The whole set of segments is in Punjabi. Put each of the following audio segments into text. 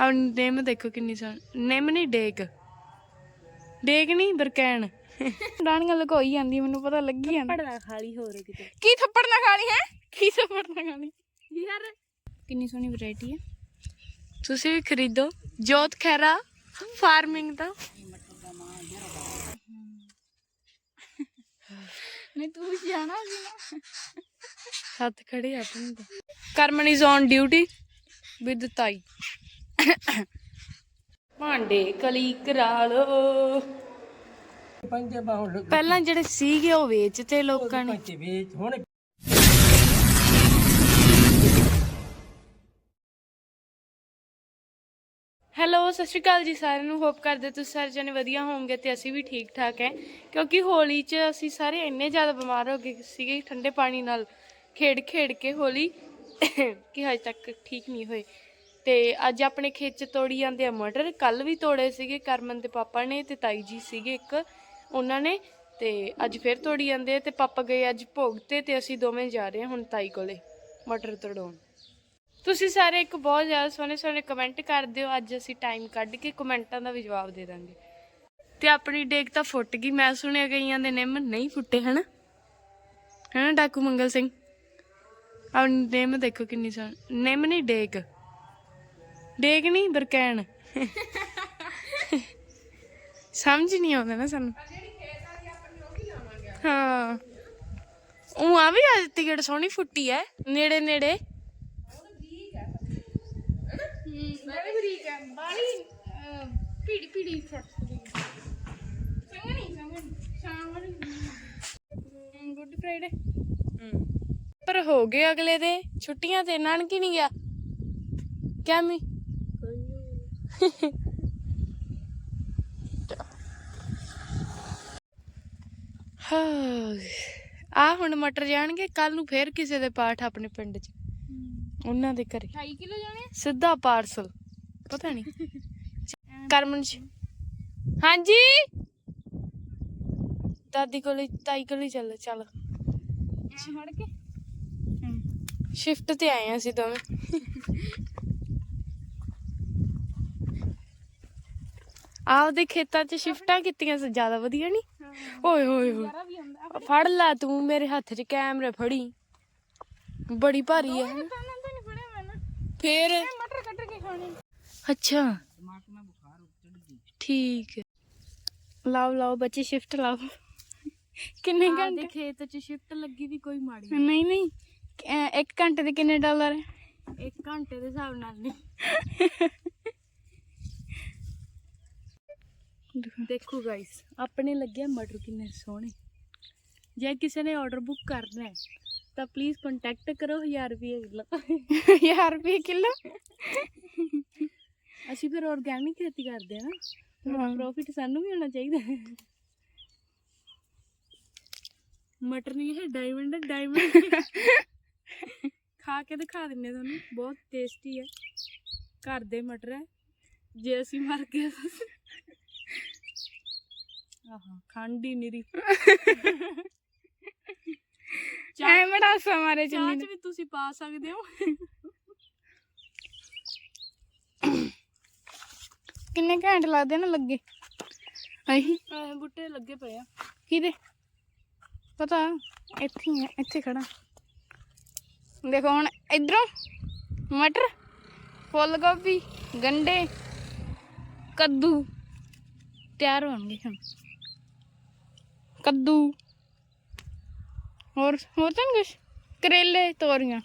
ਆ ਨਿੰਮ ਦੇਖੋ ਕਿੰਨੀ ਸੋਹਣੀ। ਨਿੰਮ ਨਹੀਂ ਡੇਕ। ਡੇਕ ਨਹੀਂ ਬਰਕੈਨ। ਡਾਣੀਆਂ ਲਗੋਈ ਜਾਂਦੀ ਮੈਨੂੰ ਪਤਾ ਲੱਗੀ ਜਾਂਦਾ। ਪੜਦਾ ਖਾਲੀ ਹੋ ਰਹੀ ਕਿਤੇ। ਕੀ ਥੱਪੜ ਨਾ ਖਾਣੀ ਹੈ? ਕੀ ਥੱਪੜ ਨਾ ਖਾਣੀ ਯਾਰ। ਕਿੰਨੀ ਸੋਹਣੀ ਵੈਰਾਈਟੀ ਹੈ। ਤੁਸੀਂ ਵੀ ਖਰੀਦੋ। ਜੋਤ ਖੈਰਾ ਫਾਰਮਿੰਗ ਦਾ। ਨਹੀਂ ਤੂੰ ਜਾਣਾ ਸੀ ਨਾ। ਹੱਥ ਖੜੇ ਆਪਣੇ Karman is on duty with ਤਾਈ। ਭਾਂਡੇ ਕਲੀ ਕਰਾ ਲੋ ਪੰਜੇ ਪਹਿਲਾਂ ਜਿਹੜੇ ਸੀਗੇ ਉਹ ਵੇਚਤੇ ਲੋਕਾਂ ਨੇ। ਪੰਜੇ ਵੇਚ ਹੁਣ ਹੈਲੋ ਸਤਿ ਸ਼੍ਰੀ ਅਕਾਲ ਜੀ ਸਾਰਿਆਂ ਨੂੰ। ਹੋਪ ਕਰਦੇ ਤੁਸੀਂ ਸਾਰੇ ਜਣੇ ਵਧੀਆ ਹੋਵੋਗੇ ਤੇ ਅਸੀਂ ਵੀ ਠੀਕ ਠਾਕ ਹੈ। ਕਿਉਂਕਿ ਹੋਲੀ 'ਚ ਅਸੀਂ ਸਾਰੇ ਇੰਨੇ ਜ਼ਿਆਦਾ ਬਿਮਾਰ ਹੋ ਗਏ ਸੀਗੇ ਠੰਡੇ ਪਾਣੀ ਨਾਲ ਖੇਡ ਖੇਡ ਕੇ ਹੋਲੀ। ਕਿ ਹਜੇ ਤੱਕ ਠੀਕ ਨਹੀਂ ਹੋਏ। ਤੇ ਅੱਜ ਆਪਣੇ ਖੇਤ 'ਚ ਤੋੜੀ ਜਾਂਦੇ ਆ ਮਟਰ ਕੱਲ ਵੀ ਤੋੜੇ ਸੀਗੇ, ਕਰਮਨ ਦੇ ਪਾਪਾ ਨੇ ਤੇ ਤਾਈ ਜੀ ਸੀਗੇ ਇੱਕ, ਉਹਨਾਂ ਨੇ। ਤੇ ਅੱਜ ਫਿਰ ਤੋੜੀ ਜਾਂਦੇ ਆ ਤੇ ਪਾਪਾ ਗਏ ਅੱਜ ਭੋਗ ਤੇ ਤੇ ਅਸੀਂ ਦੋਵੇਂ ਜਾ ਰਹੇ ਹਾਂ ਹੁਣ ਤਾਈ ਕੋਲੇ ਮਟਰ ਤੋੜਾਉਣ। ਤੁਸੀਂ ਸਾਰੇ ਇੱਕ ਬਹੁਤ ਜ਼ਿਆਦਾ ਸੋਹਣੇ ਸੋਹਣੇ ਕਮੈਂਟ ਕਰਦੇ ਹੋ ਅੱਜ ਅਸੀਂ ਟਾਈਮ ਕੱਢ ਕੇ ਕਮੈਂਟਾਂ ਦਾ ਵੀ ਜਵਾਬ ਦੇ ਦਾਂਗੇ। ਤੇ ਆਪਣੀ ਡੇਕ ਤਾਂ ਫੁੱਟ ਗਈ, ਮੈਂ ਸੁਣਿਆ ਗਈਆਂ ਦੇ ਨਿੰਮ ਨਹੀਂ ਫੁੱਟੇ, ਹਨਾ? ਹਨਾ, ਡਾਕੂ ਮੰਗਲ ਸਿੰਘ? ਆ ਨਿੰਮ ਦੇਖੋ ਕਿੰਨੀ ਸੋਹਣੀ, ਨਿੰਮ ਨਹੀਂ ਡੇਕ ਡੇਕ ਨਹੀਂ ਬਰਕੈਨ। ਸਮਝ ਨਹੀਂ ਆਉਂਦਾ ਨਾ ਸਾਨੂੰ। ਹਾਂ। ਉਹ ਆ ਵੀ ਅੱਜ ਤੀਕੜ ਸੋਹਣੀ ਫੁੱਟੀ ਐ, ਨੇੜੇ ਨੇੜੇ। ਬੜੀ ਬਰੀਕ ਹੈ ਬਾਲੀ ਪੀੜੀ ਪੀੜੀ ਫਟਦੀ ਸੰਗਣੀ ਸੰਗਣੀ ਸ਼ਾਮ ਵਾਲੀ ਗੁੱਡ ਫਰਾਈਡੇ ਪਰ ਹੋ ਗਏ ਅਗਲੇ ਦੇ, ਛੁੱਟੀਆਂ ਤੇ ਨਾਨਕੀ ਨਹੀਂ ਗਿਆ। ਕਿਆ ਮੀ ਆ ਹੁਣ ਮਟਰ ਜਾਣਗੇ ਕੱਲ ਨੂੰ ਫੇਰ ਕਿਸੇ ਦੇ ਪਾਠ ਆਪਣੇ ਪਿੰਡ 'ਚ। ਉਹਨਾਂ ਦੇ ਘਰੇ। 28 ਕਿਲੋ ਜਾਣੇ? ਸਿੱਧਾ ਪਾਰਸਲ। ਪਤਾ ਨਹੀਂ ਕਰਮਨ ਚ। ਹਾਂਜੀ? ਦਾਦੀ ਕੋਲੇ ਤਾਈ ਕੋਲੇ ਚੱਲ ਚੱਲ। ਫੜ ਕੇ। ਸ਼ਿਫਟ ਤੇ ਆਏ ਆ ਅਸੀਂ ਦੋਵੇਂ। ਆਪਦੇ ਖੇਤਾਂ 'ਚ ਸ਼ਿਫਟਾਂ ਕੀਤੀਆਂ ਸੀ ਜ਼ਿਆਦਾ ਵਧੀਆ ਨਹੀਂ ਓਏ ਹੋਏ ਹੋਏ। ਫੜ ਲੈ ਤੂੰ ਮੇਰੇ ਹੱਥ 'ਚ ਕੈਮਰੇ ਫੜੀ। ਬੜੀ ਭਾਰੀ ਹੈ ਫੇਰ? ਮਟਰ ਕੱਟ ਕੇ ਖਾਣੇ ਅੱਛਾ। ਠੀਕ ਹੈ। ਲਾਓ ਲਾਓ ਬੱਚੇ ਸ਼ਿਫਟ ਲਾਓ। ਕਿੰਨੇ ਘੰਟੇ? ਖੇਤ 'ਚ ਸ਼ਿਫਟ ਲੱਗੀ ਵੀ ਕੋਈ ਮਾੜੀ ਨਹੀਂ ਨਹੀਂ। ਅਹ ਇੱਕ ਘੰਟੇ ਦੇ ਕਿੰਨੇ ਡਾਲਰ ਹੈ? ਇੱਕ ਘੰਟੇ ਦੇ ਹਿਸਾਬ ਨਾਲ ਨਹੀਂ ਦੇਖੋ। ਗਾਇਸ ਆਪਣੇ ਲੱਗੇ ਮਟਰ ਕਿੰਨੇ ਸੋਹਣੇ। ਜੇ ਕਿਸੇ ਨੇ ਆਰਡਰ ਬੁੱਕ ਕਰਨਾ ਹੈ ਤਾਂ ਪਲੀਜ਼ ਕੰਟੈਕਟ ਕਰੋ 1000 ਰੁਪਏ ਕਿਲੋ। ਯਾਰ ਰੁਪਏ ਕਿਲੋ? ਅਸੀਂ ਫਿਰ ਆਰਗੈਨਿਕ ਖੇਤੀ ਕਰਦੇ ਆ ਨਾ ਹਾਂ। ਪ੍ਰੋਫਿਟ ਸਾਨੂੰ ਵੀ ਹੋਣਾ ਚਾਹੀਦਾ ਹੈ। ਮਟਰ ਨਹੀਂ ਇਹ ਡਾਇਮੰਡ ਹੈ ਡਾਇਮੰਡ ਖਾ ਕੇ ਦਿਖਾ ਦਿੰਨੇ ਤੁਹਾਨੂੰ ਬਹੁਤ ਟੇਸਟੀ ਹੈ। ਘਰ ਦੇ ਮਟਰ ਹੈ ਜੇ ਅਸੀਂ ਮਰ ਗਏ ਆਹਾ ਖੰਡੀ ਨਿਰੀ ਐ ਮੜਾ ਸਮਾਰੇ ਚਾਹ ਚੰਨੀ ਚ ਵੀ ਤੁਸੀਂ ਪਾ ਸਕਦੇ ਹੋ ਕਿੰਨੇ ਘੰਟੇ ਲੱਗਦੇ ਨਾ ਲੱਗੇ ਆਹੀ ਐ ਬੁੱਟੇ ਲੱਗੇ ਪਏ ਆ ਕਿਹਦੇ ਪਤਾ ਇੱਥੇ ਹੀ ਆ ਇੱਥੇ ਖੜਾ ਦੇਖੋ ਹੁਣ ਇਧਰੋਂ ਮਟਰ ਫੁੱਲ ਗੋਭੀ ਗੰਡੇ ਕੱਦੂ ਤਿਆਰ ਹੋਣਗੇ ਹੁਣ ਕੱਦੂ। ਹੋਰ ਹੋਰ ਤਾਂ ਕੁਛ? ਕਰੇਲੇ ਤੋਰੀਆਂ।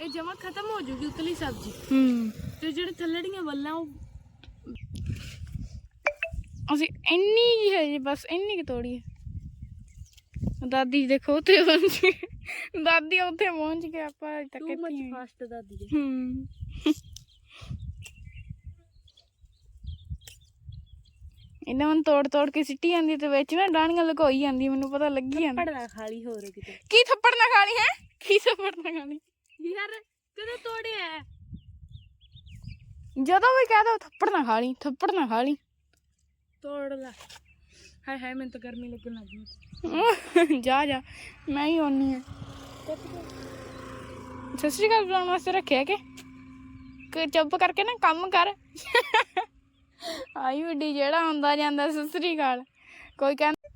ਇਹ ਜਮਾ ਖਤਮ ਹੋ ਜੂਗੀ ਉਤਲੀ ਸਬਜ਼ੀ। ਹੂੰ। ਤੇ ਜਿਹੜੇ ਥੱਲੜੀਆਂ ਵੱਲਾਂ ਉਹ ਅਸੀਂ ਇੰਨੀ ਜਿਹੀ ਹੈ ਜੀ ਬਸ ਇੰਨੀ ਕਿ ਤੋੜੀ ਹੈ। ਦਾਦੀ ਦੇਖੋ ਉੱਥੇ ਪਹੁੰਚ ਗਈ ਦਾਦੀ ਉੱਥੇ ਪਹੁੰਚ ਗਏ ਆਪਾਂ ਅਜੇ ਤੱਕ ਇੱਥੇ ਹੀ ਹਾਂ। ਫਾਸਟ ਦਾਦੀ ਹੂੰ। ਇਹਨਾਂ ਨੂੰ ਤੋੜ ਤੋੜ ਕੇ ਸਿੱਟੀ ਜਾਂਦੀ ਤੇ ਵਿੱਚ ਨਾ ਡਾਣੀਆਂ ਲਗੋਈ ਜਾਂਦੀ ਮੈਨੂੰ ਪਤਾ ਲੱਗੀ ਜਾਂਦਾ। ਪੜਦਾ ਖਾਲੀ ਹੋ ਰਹੀ ਕਿਤੇ। ਕੀ ਥੱਪੜ ਨਾ ਖਾਣੀ ਹੈ? ਕੀ ਥੱਪੜ ਨਾ ਖਾਣੀ ਯਾਰ ਕਦੋਂ ਤੋੜਿਆ? ਹੈ? ਜਦੋਂ ਵੀ ਕਹਿ ਦੋ ਥੱਪੜ ਨਾ ਖਾ ਲਈ ਥੱਪੜ ਨਾ ਖਾ ਲਈ। ਤੋੜ ਲੈ। ਹਾਏ ਹਾਏ ਮੈਨੂੰ ਤਾਂ ਗਰਮੀ ਲੱਗਣ ਲੱਗ ਗਈ। ਜਾ ਜਾ। ਮੈਂ ਹੀ ਆਉਣੀ ਆ। ਸਤਿ ਸ਼੍ਰੀ ਅਕਾਲ ਬੁਲਾਉਣ ਵਾਸਤੇ ਰੱਖਿਆ ਕਿ? ਕ- ਚੁੱਪ ਕਰਕੇ ਨਾ ਕੰਮ ਕਰ। ਆਈ ਵੱਡੀ ਜਿਹੜਾ ਹੁੰਦਾ ਜਾਂਦਾ ਸਸਰੀ ਗਾਲ ਕੋਈ ਕਹਿੰਦਾ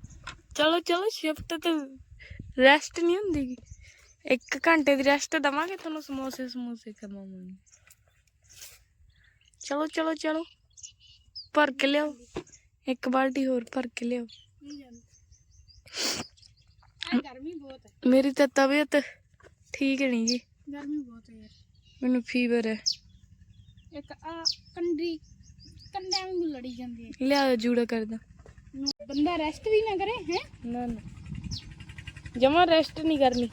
ਚਲੋ ਚਲੋ ਸ਼ਿਫਟ ਤੇ ਰੈਸਟ ਨਹੀਂ ਹੁੰਦੀ। ਇੱਕ ਘੰਟੇ ਦੀ ਰੈਸਟ ਦਵਾਂਗੇ ਤੁਹਾਨੂੰ ਸਮੋਸੇ ਸਮੋਸੇ ਖਵਾਵਾਂਗੇ। ਚਲੋ ਚਲੋ ਚਲੋ ਭਰ ਕੇ ਲਿਆਓ ਇੱਕ ਬਾਲਟੀ ਹੋਰ ਭਰ ਕੇ ਲਿਆਓ ਗਰਮੀ ਬਹੁਤ ਹੈ। ਮੇਰੀ ਤਾਂ ਤਬੀਅਤ ਠੀਕ ਨਹੀਂ ਜੀ ਗਰਮੀ ਬਹੁਤ ਹੈ ਯਾਰ। ਮੈਨੂੰ ਫੀਵਰ ਹੈ। ਇੱਕ ਆ ਕੰਡੀ ਕੰਡਿਆਂ ਵਾਂਗੂ ਲੜੀ ਜਾਂਦੀ ਹੈ। ਲਿਆ ਜੂੜਾ ਕਰਦਾ ਬੰਦਾ ਰੈਸਟ ਵੀ ਨਾ ਕਰੇ ਹੈ? ਨਾ ਨਾ। ਜਮਾ ਰੈਸਟ ਨਹੀਂ ਕਰਨੀ।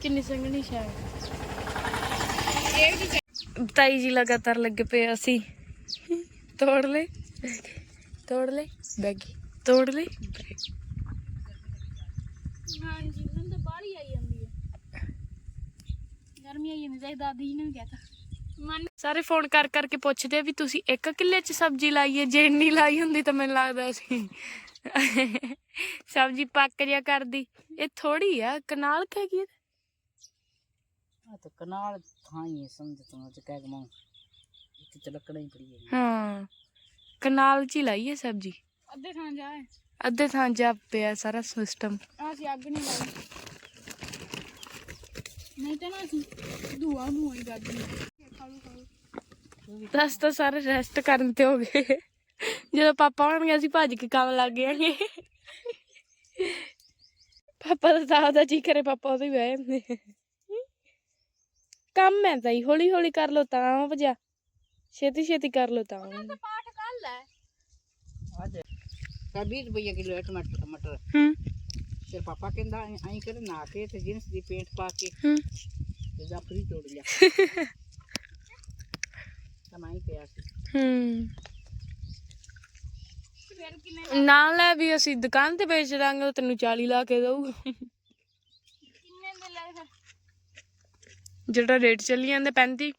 ਕਿੰਨੀ ਸੰਗਣੀ ਸ਼ਾਇਦ। ਤਾਈ ਜੀ ਲਗਾਤਾਰ ਲੱਗੇ ਪਏ ਅਸੀਂ। ਤੋੜ ਲੈ ਤੋੜ ਲੈ ਬੈਗੀ ਤੋੜ ਲੈ ਹਾਂਜੀ ਮੈਨੂੰ ਤਾਂ ਬਾਹਲੀ ਆਈ ਜਾਂਦੀ ਹੈ। ਗਰਮੀ ਆਈ ਜਾਂਦੀ ਹੈ ਦਾਦੀ ਜੀ ਨੇ ਵੀ ਕਹਿਤਾ। ਸਾਰੇ ਫੋਨ ਕਰ ਕਰਕੇ ਪੁੱਛਦੇ ਵੀ ਤੁਸੀਂ ਇੱਕ ਕਿੱਲੇ 'ਚ ਸਬਜ਼ੀ ਲਾਈ ਹੈ ਜੇ ਇੰਨੀ ਲਾਈ ਹੁੰਦੀ ਤਾਂ ਮੈਨੂੰ ਲੱਗਦਾ ਸੀ। ਸਬਜ਼ੀ ਪੱਕ ਜਿਆ ਕਰਦੀ। ਇਹ ਥੋੜੀ ਆ ਕਨਾਲ ਕਹਿ ਗਈ ਆ ਤਾਂ ਕਨਾਲ ਥਾਂ ਹੀ ਸਮਝ ਤੋਂ ਤੇ ਕਹਿ ਗਮਾ ਇੱਥੇ ਤੇ ਲੱਕੜਾਂ ਹੀ ਪੜੀ ਹੈ ਹਾਂ ਕਨਾਲ 'ਚ ਹੀ ਲਾਈ ਹੈ ਸਬਜ਼ੀ। ਅੱਧੇ ਥਾਂ ਜਾ ਅੱਧੇ ਥਾਂ ਜਾ ਪਿਆ ਸਾਰਾ ਸਿਸਟਮ ਆ ਅਸੀਂ ਅੱਗ ਨਹੀਂ ਲਾਈ। ਨਹੀਂ ਤਾਂ ਨਾ ਅਸੀਂ ਧੂਆ ਹੀ ਖਾਲੂ ਖਾਲੂ ਦਸ ਤਾਂ ਸਾਰੇ ਰੈਸਟ ਕਰਨ ਤੇ ਹੋ ਗਏ। ਜਦੋਂ ਪਾਪਾ ਹੋਣਗੇ ਅਸੀਂ ਭੱਜ ਕੇ ਕੰਮ ਲੱਗ ਜਾਾਂਗੇ ਪਾਪਾ ਦਾ ਤਾਂ ਉਹਦਾ ਜੀ ਕਰੇ ਪਾਪਾ ਉਹਦੇ ਬਹਿ ਜਾਂਦੇ। ਕੰਮ ਹੈ ਤਾਈ ਹੌਲੀ ਹੌਲੀ ਕਰ ਲੋ ਤਾਂ ਵਜਾ ਛੇਤੀ ਛੇਤੀ ਕਰ ਲੋ ਤਾਂ ਪਾਠ ਕਰ ਲੈ। ਅੱਜ ਤਾਂ 20 ਰੁਪਏ ਕਿਲੋ ਹੈ ਟਮਾਟਰ ਮਟਰ। ਹੂੰ। ਪਾਪਾ ਕਹਿੰਦਾ ਐਂ ਕਰ ਨਾ ਕੇ ਤੇ ਜਿੰਸ ਦੀ ਪੇਂਟ ਪਾ ਕੇ ਹੂੰ। ਤੇ ਫਰੀ ਤੋੜ ਲਿਆ। ਤਾਂ ਮੈਂ ਹੀ ਪਿਆ ਸੀ। ਹੂੰ। ਫਿਰ ਕਿੰਨੇ ਨਾਲ ਲੈ ਵੀ ਅਸੀਂ ਦੁਕਾਨ ਤੇ ਵੇਚ ਦਾਂਗੇ ਉਹ ਤੈਨੂੰ 40 ਲਾ ਕੇ ਦਊਗਾ। ਕਿੰਨੇ ਦੇ ਲਏ ਫਿਰ? ਜਿਹੜਾ ਰੇਟ ਚੱਲੀ ਜਾਂਦਾ 35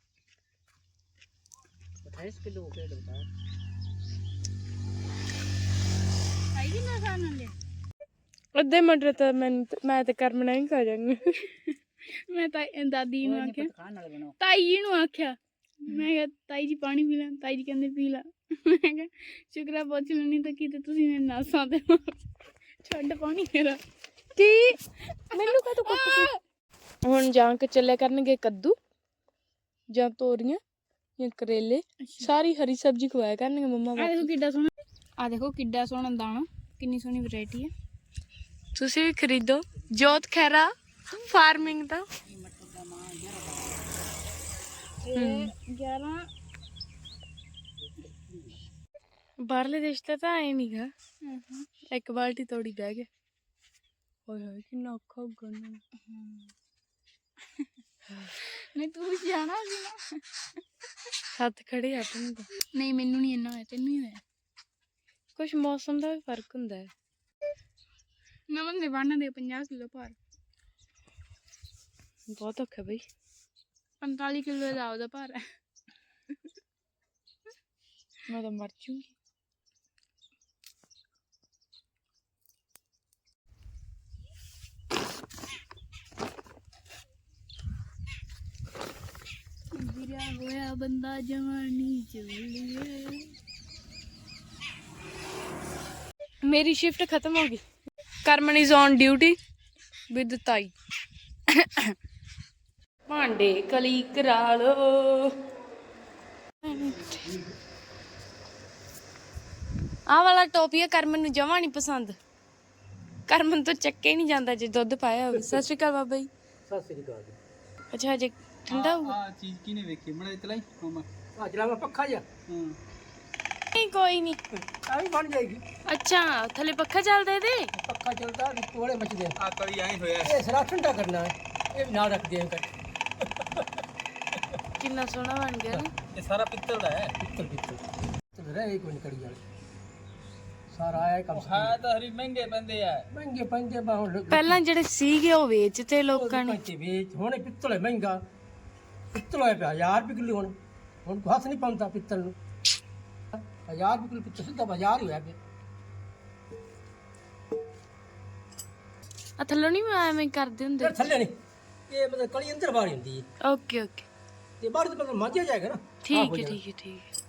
28 ਕਿਲੋ ਹੋ ਆਈ ਜੀ ਨਾ ਖਾਣ ਲੈ ਅੱਧੇ ਮਟਰ ਤਾਂ ਮੈਂ ਮੈਂ ਤੇ ਕਰਮਣਾ ਹੀ ਖਾ ਜਾਵਾਂਗੇ ਮੈਂ ਤਾਂ ਦਾਦੀ ਨੂੰ ਆਖਿਆ। ਖਾਣ ਨਾਲ ਬਣਾਓ। ਤਾਈ ਨੂੰ ਆਖਿਆ ਮੈਂ ਕਿਹਾ ਤਾਈ ਜੀ ਪਾਣੀ ਪੀ ਲੈ ਤਾਈ ਜੀ ਕਹਿੰਦੇ ਪੀ ਲੈ। ਮੈਂ ਕਿਹਾ ਸ਼ੁਕਰਾ ਪੁੱਛ ਲੈਣੀ ਤਾਂ ਕਿਤੇ ਤੁਸੀਂ ਮੇਰੇ ਤੇ ਮਾਰ- ਛੱਡ ਪਾਣੀ ਮੇਰਾ। ਕੀ? ਮੈਨੂੰ ਕਾ ਤੂੰ ਕੁੱਟ ਹੁਣ ਜਾਂ ਕੇ ਚੱਲਿਆ ਕਰਨਗੇ ਕੱਦੂ ਜਾਂ ਤੋਰੀਆਂ ਜਾਂ ਕਰੇਲੇ। ਸਾਰੀ ਹਰੀ ਸਬਜ਼ੀ ਖਵਾਇਆ ਕਰਨਗੇ ਮੰਮਾ ਆ। ਦੇਖੋ ਕਿੱਡਾ ਸੋਹਣਾ ਆ ਦੇਖੋ ਕਿੱਡਾ ਸੋਹਣਾ ਦਾਣਾ ਕਿੰਨੀ ਸੋਹਣੀ ਵੈਰਾਈਟੀ ਹੈ। ਤੁਸੀਂ ਵੀ ਖਰੀਦੋ। ਜੋਤ ਖੈਰਾ ਫਾਰਮਿੰਗ ਦਾ। ਇਹ 11 ਬਾਹਰਲੇ ਦੇਸ਼ ਦਾ ਤਾਂ ਐ ਨਹੀਂਗਾ ਇੱਕ ਬਾਲਟੀ ਤੋੜੀ ਬਹਿ ਗਿਆ। ਓਏ ਹੋਏ ਕਿੰਨਾ ਔਖਾ ਹੋਊਗਾ ਨਾ। ਨਹੀਂ ਤੂੰ ਜਾਣਾ ਸੀ ਨਾ ਸੱਤ ਖੜੇ ਆ ਤਾਂ ਨਹੀਂ ਮੈਨੂੰ ਨਹੀਂ ਇੰਨਾ ਹੋਇਆ ਤੈਨੂੰ ਹੀ ਹੋਇਆ। ਕੁਝ ਮੌਸਮ ਦਾ ਵੀ ਫ਼ਰਕ ਹੁੰਦਾ ਹੈ। ਨਮਨ ਦੇ ਬੰਨ ਦੇ 50 ਕਿਲੋ ਭਾਰ। ਬਹੁਤ ਔਖਾ ਬਈ। 45 ਕਿਲੋ ਦਾ ਉਹਦਾ ਭਾਰ ਹੈ। ਮੈਂ ਤਾਂ ਮਰ ਜੂੰਗੀ। ਗਿਰਿਆ ਹੋਇਆ ਬੰਦਾ ਜਵਾਨੀ ਚੱਲੀਏ ਮੇਰੀ ਸ਼ਿਫਟ ਖਤਮ ਹੋ ਗਈ। Karman is on duty with ਤਾਈ। ਭਾਂਡੇ ਕਲੀ ਕਰਾ ਲੋ ਆਹ ਵਾਲਾ ਟੋਪੀਆ ਕਰਮਨ ਨੂੰ ਜਮਾ ਨਹੀਂ ਪਸੰਦ। ਕਰਮਨ ਤੋਂ ਚੱਕੇ ਨਹੀਂ ਜਾਂਦਾ ਜੇ ਦੁੱਧ ਪਾਇਆ ਹੋਵੇ। ਸਤਿ ਸ਼੍ਰੀ ਅਕਾਲ ਬਾਬਾ ਜੀ। ਸਤਿ ਸ੍ਰੀ ਅਕਾਲ ਅੱਛਾ ਜੇ ਠੰਡਾ ਹੋਊਗਾ? ਆ ਚੀਜ਼ ਕਿਨੇ ਵੇਖੀ? ਮੜਾ ਇਤਲਾ ਮਾਮਾ। ਆ ਚਲਾਵਾ ਪੱਖਾ ਜਾ ਹਾਂ। ਨਹੀਂ ਕੋਈ ਨਹੀਂ ਆ ਵੀ ਬਣ ਜਾਏਗੀ। ਅੱਛਾ ਥੱਲੇ ਪੱਖਾ ਚੱਲਦਾ ਇਹਦੇ? ਪੱਖਾ ਚੱਲਦਾ ਵੀ ਤੋੜੇ ਮਚਦੇ ਆ। ਆ ਕਦੀ ਐਂ ਹੋਇਆ। ਇਹ ਸਰਾ ਠੰਡਾ ਕਰਨਾ ਹੈ। ਇਹ ਵੀ ਨਾਲ ਰੱਖ ਦੇ ਕਰ ਕਿੰਨਾ ਸੋਹਣਾ ਬਣ ਗਿਆ ਨਾ। ਇਹ ਸਾਰਾ ਪਿੱਤਲ ਦਾ ਹੈ। ਪਿੱਤਲ ਪਿੱਤਲ। ਤੇ ਰਹਿ ਕੋਈ ਕੜੀ ਵਾਲੇ ਸਾਰਾ ਆਇਆ ਕੰਮ ਹਾਂ ਤਾਂ ਹਰੀ ਮਹਿੰਗੇ ਪੈਂਦੇ ਆ। ਮਹਿੰਗੇ ਪੰਜੇ ਬਾ ਹੁਣ ਪਹਿਲਾਂ ਜਿਹੜੇ ਸੀਗੇ ਉਹ ਵੇਚਤੇ ਲੋਕਾਂ ਨੇ। ਪੰਜੇ ਵੇਚ ਹੁਣ ਇਹ ਪਿੱਤਲ ਹੈ ਮਹਿੰਗਾ। ਪਿੱਤਲ ਹੋਇਆ ਪਿਆ 1000 ਰੁਪਏ ਕਿਲੋ ਹੁਣ। ਹੁਣ ਤੂੰ ਹੱਥ ਨਹੀਂ ਪਾਉਂਦਾ ਪਿੱਤਲ ਨੂੰ। 1000 ਰੁਪਏ ਕਿਲੋ ਪਿੱਤਲ ਸਿੱਧਾ ਬਾਜ਼ਾਰ ਹੀ ਹੋਇਆ ਪਿਆ। ਆ ਥੱਲੋਂ ਨਹੀਂ ਐਵੇਂ ਕਰਦੇ ਹੁੰਦੇ? ਥੱਲੇ ਨਹੀਂ। ਇਹ ਮਤਲਬ ਕਲੀ ਅੰਦਰ ਬਾਹਰ ਹੁੰਦੀ ਹੈ। Okay okay. ਤੇ ਬਾਹਰ ਤੋਂ ਮਾਝਾ ਜਾਏਗਾ ਨਾ। ਠੀਕ ਹੈ ਠੀਕ ਹੈ ਠੀਕ ਹੈ।